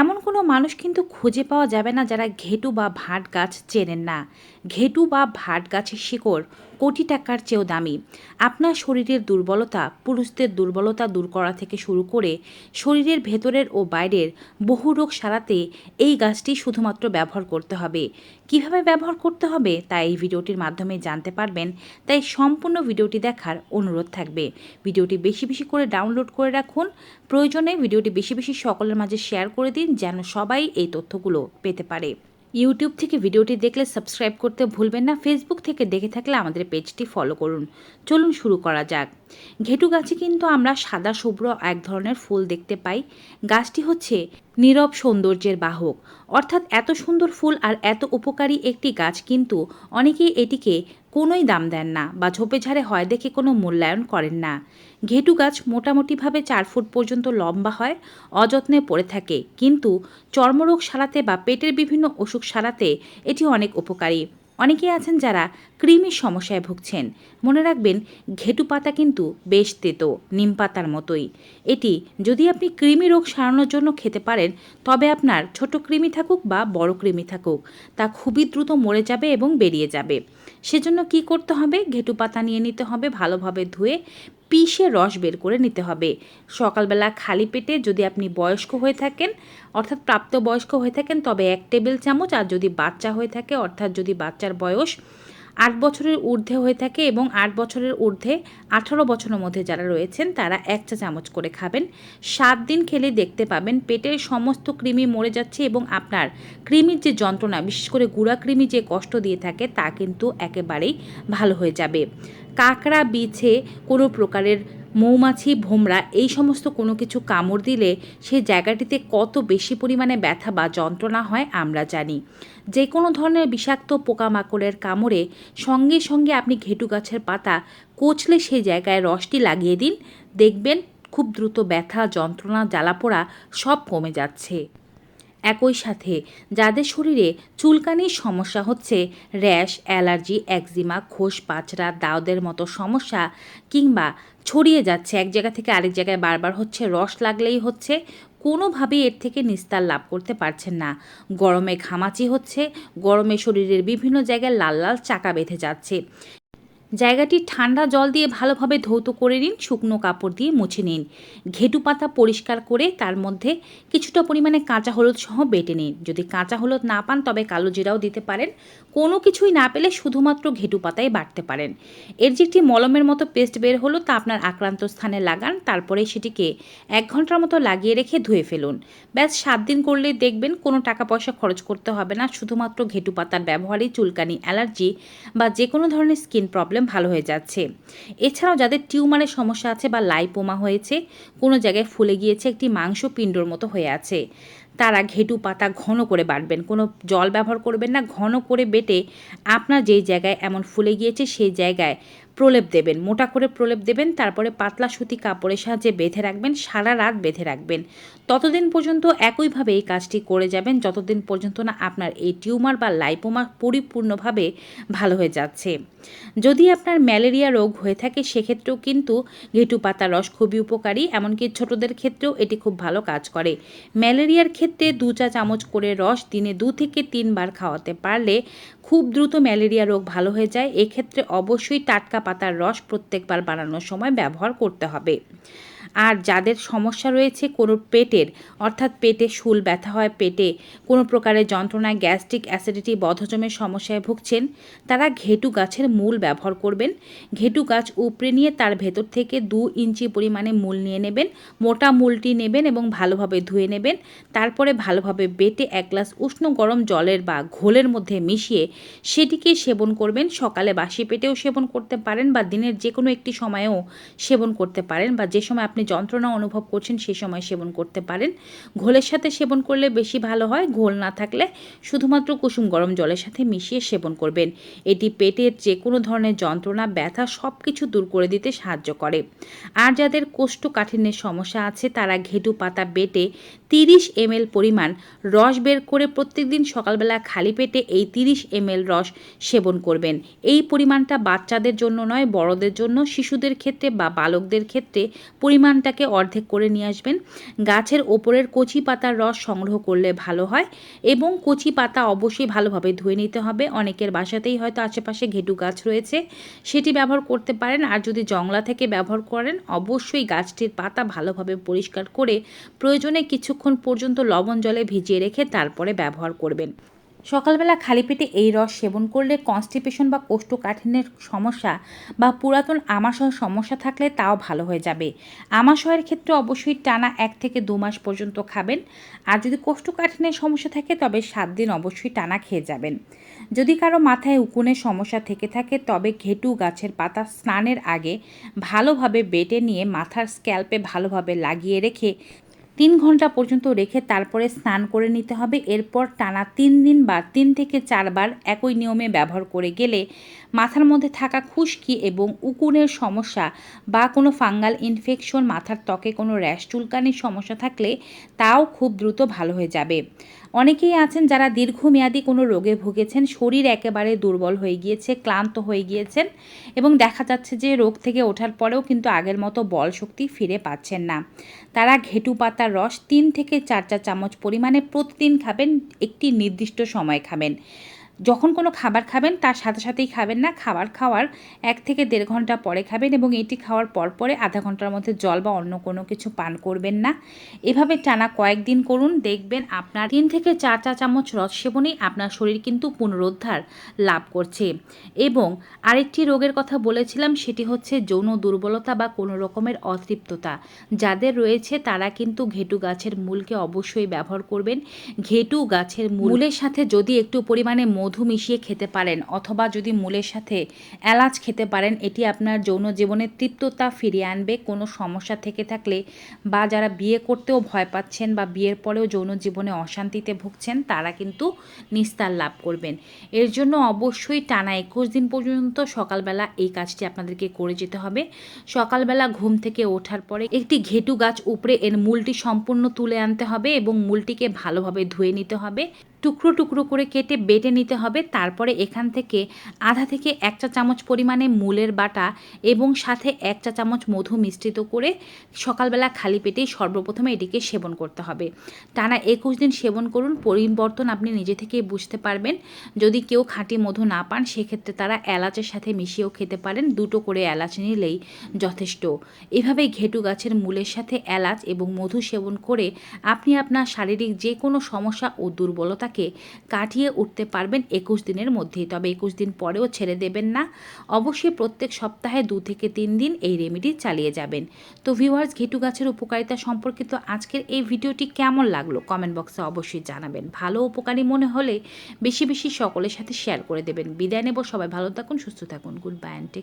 এমন কোনো মানুষ কিন্তু খুঁজে পাওয়া যাবে না যারা ঘেটু বা ভাট গাছ চেনেন না। ঘেটু বা ভাট গাছের শিকড় কোটি টাকার চেয়েও দামি। আপনার শরীরের দুর্বলতা, পুরুষদের দুর্বলতা দূর করা থেকে শুরু করে শরীরের ভেতরের ও বাইরের বহু রোগ সারাতে এই গাছটি শুধুমাত্র ব্যবহার করতে হবে। কীভাবে ব্যবহার করতে হবে তা এই ভিডিওটির মাধ্যমে জানতে পারবেন। তাই সম্পূর্ণ ভিডিওটি দেখার অনুরোধ থাকবে। ভিডিওটি বেশি বেশি করে ডাউনলোড করে রাখুন। প্রয়োজনে ভিডিওটি বেশি বেশি সকলের মাঝে শেয়ার করে দিন যেন সবাই এই তথ্যগুলো পেতে পারে। ইউটিউব থেকে ভিডিওটি দেখলে সাবস্ক্রাইব করতে ভুলবেন না ফেসবুক থেকে দেখে থাকলে আমাদের পেজটি ফলো করুন। চলুন শুরু করা যাক। ঘেটু গাছে কিন্তু আমরা সাদা, শুভ্র এক ধরনের ফুল দেখতে পাই। গাছটি হচ্ছে নীরব সৌন্দর্যের বাহক। অর্থাৎ এত সুন্দর ফুল আর এত উপকারী একটি গাছ কিন্তু অনেকেই এটিকে কোনোই দাম দেন না বা ঝোপে ঝাড়ে হয় দেখে কোনো মূল্যায়ন করেন না। ঘেটু গাছ মোটামুটিভাবে চার ফুট পর্যন্ত লম্বা হয়, অযত্নে পড়ে থাকে। কিন্তু চর্মরোগ সারাতে বা পেটের বিভিন্ন অসুখ সারাতে এটি অনেক উপকারী। অনেকেই আছেন যারা কৃমির সমস্যায় ভুগছেন। মনে রাখবেন, ঘেটু পাতা কিন্তু বেশ তেতো, নিম পাতার মতোই। এটি যদি আপনি কৃমি রোগ সারানোর জন্য খেতে পারেন, তবে আপনার ছোট কৃমি থাকুক বা বড় কৃমি থাকুক, তা খুবই দ্রুত মরে যাবে এবং বেরিয়ে যাবে। সেজন্য কি করতে হবে? ঘেটু পাতা নিয়ে নিতে হবে ভালোভাবে ধুয়ে পিষে রস বের করে নিতে হবে। সকালবেলা খালি পেটে যদি আপনি বয়স্ক হয়ে থাকেন, অর্থাৎ প্রাপ্তবয়স্ক হয়ে থাকেন, তবে এক টেবিল চামচ, আর যদি বাচ্চা হয়ে থাকে, অর্থাৎ যদি বাচ্চার বয়স আট বছরের ঊর্ধ্বে হয়ে থাকে এবং আট বছরের ঊর্ধ্বে আঠারো বছরের মধ্যে যারা রয়েছেন, তারা এক চা চামচ করে খাবেন। সাত দিন খেলে দেখতে পাবেন পেটের সমস্ত কৃমি মরে যাচ্ছে এবং আপনার কৃমির যে যন্ত্রণা, বিশেষ করে গুঁড়া কৃমি যে কষ্ট দিয়ে থাকে, তা কিন্তু একেবারেই ভালো হয়ে যাবে। কাঁকড়া, বিছে কোনো প্রকারের মৌমাছি, ভোমরা এই সমস্ত কোনো কিছু কামড় দিলে সেই জায়গাটিতে কত বেশি পরিমাণে ব্যথা বা যন্ত্রণা হয় আমরা জানি। যে কোনো ধরনের বিষাক্ত পোকামাকড়ের কামড়ে সঙ্গে সঙ্গে আপনি ঘেটু গাছের পাতা কোচলে সেই জায়গায় রসটি লাগিয়ে দিন। দেখবেন খুব দ্রুত ব্যথা, যন্ত্রণা, জ্বালাপোড়া সব কমে যাচ্ছে। একই সাথে, যাদের শরীরে চুলকানির সমস্যা হচ্ছে, র্যাশ, অ্যালার্জি, একজিমা, খোস, পাচড়া, দাওদের মতো সমস্যা কিংবা ছড়িয়ে যাচ্ছে, এক জায়গা থেকে আরেক জায়গায় বারবার হচ্ছে, রস লাগলেই হচ্ছে, কোনোভাবেই এর থেকে নিস্তার লাভ করতে পারছেন না। গরমে ঘামাচি হচ্ছে, গরমে শরীরের বিভিন্ন জায়গায় লাল লাল চাকা বেঁধে যাচ্ছে। জায়গাটি ঠান্ডা জল দিয়ে ভালোভাবে ধৌত করে নিন, শুকনো কাপড় দিয়ে মুছে নিন। ঘেটু পাতা পরিষ্কার করে তার মধ্যে কিছুটা পরিমাণে কাঁচা হলুদ সহ বেটে নিন। যদি কাঁচা হলুদ না পান, তবে কালো জিরাও দিতে পারেন। কোনো কিছুই না পেলে শুধুমাত্র ঘেটু পাতায় বাটতে পারেন। এর যে একটি মলমের মতো পেস্ট বের হলো, তা আপনার আক্রান্ত স্থানে লাগান, তারপরে সেটিকে এক ঘণ্টার মতো লাগিয়ে রেখে ধুয়ে ফেলুন। ব্যাস, সাত দিন করলে দেখবেন কোনো টাকা পয়সা খরচ করতে হবে না, শুধুমাত্র ঘেটু পাতার ব্যবহারেই চুলকানি, অ্যালার্জি বা যে কোনো ধরনের স্কিন প্রবলেম ভালো হয়ে যাচ্ছে। এছাড়াও যাদের টিউমারের সমস্যা আছে বা লাইপোমা হয়েছে, কোনো জায়গায় ফুলে গিয়েছে, একটি মাংস পিণ্ডর মতো হয়ে আছে। তারা ঘেটু পাতা ঘন করে বাঁটবেন, কোনো জল ব্যবহার করবেন না, ঘন করে বেটে আপনার যেই জায়গায় এমন ফুলে গিয়েছে সেই জায়গায় প্রলেপ দেবেন, মোটা করে প্রলেপ দেবেন, তারপরে পাতলা সুতি কাপড়ের সাহায্যে বেঁধে রাখবেন, সারা রাত বেঁধে রাখবেন। ততদিন পর্যন্ত একইভাবে এই কাজটি করে যাবেন, যতদিন পর্যন্ত না আপনার এই টিউমার বা লাইপোমা পরিপূর্ণভাবে ভালো হয়ে যাচ্ছে। যদি আপনার ম্যালেরিয়া রোগ হয়ে থাকে, সেক্ষেত্রেও কিন্তু ঘেটু পাতা রস খুবই উপকারী, এমনকি ছোটদের ক্ষেত্রেও এটি খুব ভালো কাজ করে। ম্যালেরিয়ার ক্ষেত্রে দু চা চামচ করে রস দিনে দু থেকে তিনবার খাওয়াতে পারলে খুব দ্রুত ম্যালেরিয়া রোগ ভালো হয়ে যায়। এক্ষেত্রে অবশ্যই টাটকা পাতার রস প্রত্যেকবার বানানোর সময় ব্যবহার করতে হবে। আর যাদের সমস্যা রয়েছে কোনো পেটের, অর্থাৎ পেটে শুল ব্যথা হয় পেটে, কোনো প্রকারের যন্ত্রণায় গ্যাস্ট্রিক অ্যাসিডিটি বধজমের সমস্যায় ভুগছেন, তারা ঘেটু গাছের মূল ব্যবহার করবেন। ঘেটু গাছ উপড়ে নিয়ে তার ভেতর থেকে দু ইঞ্চি পরিমাণে মূল নিয়ে নেবেন, মোটা মূলটি নেবেন এবং ভালোভাবে ধুয়ে নেবেন। তারপরে ভালোভাবে বেটে এক গ্লাস উষ্ণ গরম জলের বা ঘোলের মধ্যে মিশিয়ে সেটিকে সেবন করবেন। সকালে বাসি পেটেও সেবন করতে পারেন বা দিনের যে কোনো একটি সময়েও সেবন করতে পারেন বা যে সময় আপনি যন্ত্রণা অনুভব করছেন সেই সময় সেবন করতে পারেন। ঘোলের সাথে সেবন করলে বেশি ভালো হয়। ঘোল না থাকলে শুধুমাত্র কুসুম গরম জলের সাথে মিশিয়ে সেবন করবেন। এটি পেটের যে কোনো ধরনের যন্ত্রণা, ব্যথা সব কিছু দূর করে দিতে সাহায্য করে। আর যাদের কোষ্ঠকাঠিন্যের সমস্যা আছে, তারা ঘেটু পাতা বেটে তিরিশ এমএল পরিমাণ রস বের করে প্রত্যেকদিন সকালবেলা খালি পেটে এই তিরিশ এমএল রস সেবন করবেন। এই পরিমাণটা বাচ্চাদের জন্য নয়, বড়দের জন্য, শিশুদের ক্ষেত্রে বা বালকদের ক্ষেত্রে পরিমাণটাকে অর্ধেক করে নিয়ে আসবেন। গাছের ওপরের কচি পাতার রস সংগ্রহ করলে ভালো হয় এবং কচি পাতা অবশ্যই ভালোভাবে ধুয়ে নিতে হবে। অনেকের বাসাতেই হয়তো আশেপাশে ঘেটু গাছ রয়েছে, সেটি ব্যবহার করতে পারেন। আর যদি জংলা থেকে ব্যবহার করেন, অবশ্যই গাছটির পাতা ভালোভাবে পরিষ্কার করে প্রয়োজনে কিছুক্ষণ পর্যন্ত লবণ জলে ভিজিয়ে রেখে তারপরে ব্যবহার করবেন। সকালবেলা খালি পেটে এই রস সেবন করলে কনস্টিপেশন বা কোষ্ঠকাঠিন্যের সমস্যা বা পুরাতন আমাশয়ের সমস্যা থাকলে তাও ভালো হয়ে যাবে। আমাশয়ের ক্ষেত্রে অবশ্যই টানা এক থেকে দু মাস পর্যন্ত খাবেন। আর যদি কোষ্ঠকাঠিন্যের সমস্যা থাকে, তবে সাত দিন অবশ্যই টানা খেয়ে যাবেন। যদি কারও মাথায় উকুনের সমস্যা থেকে থাকে, তবে ঘেটু গাছের পাতা স্নানের আগে ভালোভাবে বেটে নিয়ে মাথার স্ক্যাল্পে ভালোভাবে লাগিয়ে রেখে তিন ঘণ্টা পর্যন্ত রেখে তারপরে স্নান করে নিতে হবে। এরপর টানা তিন দিন বা তিন থেকে চারবার একই নিয়মে ব্যবহার করে গেলে মাথার মধ্যে থাকা খুশকি এবং উকুনের সমস্যা বা কোনো ফাঙ্গাল ইনফেকশন, মাথার ত্বকে কোনো র্যাশ, চুলকানির সমস্যা থাকলে তাও খুব দ্রুত ভালো হয়ে যাবে। অনেকেই আছেন যারা দীর্ঘমেয়াদী কোনো রোগে ভুগেছেন, শরীর একেবারে দুর্বল হয়ে গিয়েছে, ক্লান্ত হয়ে গিয়েছেন এবং দেখা যাচ্ছে যে রোগ থেকে ওঠার পরেও কিন্তু আগের মতো বল শক্তি ফিরে পাচ্ছেন না। তারা ঘেটু পাতার রস তিন থেকে চার চা চামচ পরিমাণে প্রতিদিন খাবেন, একটি নির্দিষ্ট সময় খাবেন। যখন কোনো খাবার খাবেন, তার সাথে সাথেই খাবেন না। খাবার খাওয়ার এক থেকে দেড় ঘণ্টা পরে খাবেন এবং এটি খাওয়ার পর পরে আধা ঘণ্টার মধ্যে জল বা অন্য কোনো কিছু পান করবেন না। এভাবে টানা কয়েকদিন করুন। দেখবেন আপনার তিন থেকে চার চা চামচ রস সেবনেই আপনার শরীর কিন্তু পুনরুদ্ধার লাভ করছে। এবং আরেকটি রোগের কথা বলেছিলাম, সেটি হচ্ছে যৌন দুর্বলতা বা কোনো রকমের অতৃপ্ততা। যাদের রয়েছে, তারা কিন্তু ঘেটু গাছের মূলকে অবশ্যই ব্যবহার করবেন। ঘেটু গাছের মূলের সাথে যদি একটু পরিমাণে মধু মিশিয়ে খেতে পারেন অথবা যদি মূলের সাথে এলাচ খেতে পারেন, এটি আপনার যৌন জীবনের তৃপ্ততা ফিরিয়ে আনবে। কোনো সমস্যা থেকে থাকলে বা যারা বিয়ে করতেও ভয় পাচ্ছেন বা বিয়ের পরেও যৌন জীবনে অশান্তিতে ভুগছেন, তারা কিন্তু নিস্তার লাভ করবেন। এর জন্য অবশ্যই টানা একুশ দিন পর্যন্ত সকালবেলা এই কাজটি আপনাদেরকে করে যেতে হবে। সকালবেলা ঘুম থেকে ওঠার পরে একটি ঘেটু গাছ উপরে এর মূলটি সম্পূর্ণ তুলে আনতে হবে এবং মূলটিকে ভালোভাবে ধুয়ে নিতে হবে। টুকরো টুকরো করে কেটে বেটে নিতে হবে। তারপরে এখান থেকে আধা থেকে এক চা চামচ পরিমাণে মূলের বাটা এবং সাথে এক চা চামচ মধু মিশ্রিত করে সকালবেলা খালি পেটেই সর্বপ্রথমে এটিকে সেবন করতে হবে। টানা একুশ দিন সেবন করুন। পরিবর্তন আপনি নিজে থেকেই বুঝতে পারবেন। যদি কেউ খাঁটি মধু না পান, সেক্ষেত্রে তারা এলাচের সাথে মিশিয়েও খেতে পারেন। দুটো করে এলাচ নিলেই যথেষ্ট। এভাবে ঘেটু গাছের মূলের সাথে এলাচ এবং মধু সেবন করে আপনি আপনার শারীরিক যে কোনো সমস্যা ও দুর্বলতাকে কাটিয়ে উঠতে পারবেন। একুশ দিনের মধ্যেই। তবে একুশ দিন পরেও ছেড়ে দেবেন না। অবশ্যই প্রত্যেক সপ্তাহে দু থেকে তিন দিন এই রেমেডি চালিয়ে যাবেন। তো ভিউয়ার্স ঘেটু গাছের উপকারিতা সম্পর্কিত আজকের এই ভিডিওটি কেমন লাগল কমেন্ট বক্সে অবশ্যই জানাবেন। ভালো উপকারী মনে হলে বেশি বেশি সকলের সাথে শেয়ার করে দেবেন। বিদায় নেব, সবাই ভালো থাকুন, সুস্থ থাকুন। Good bye and take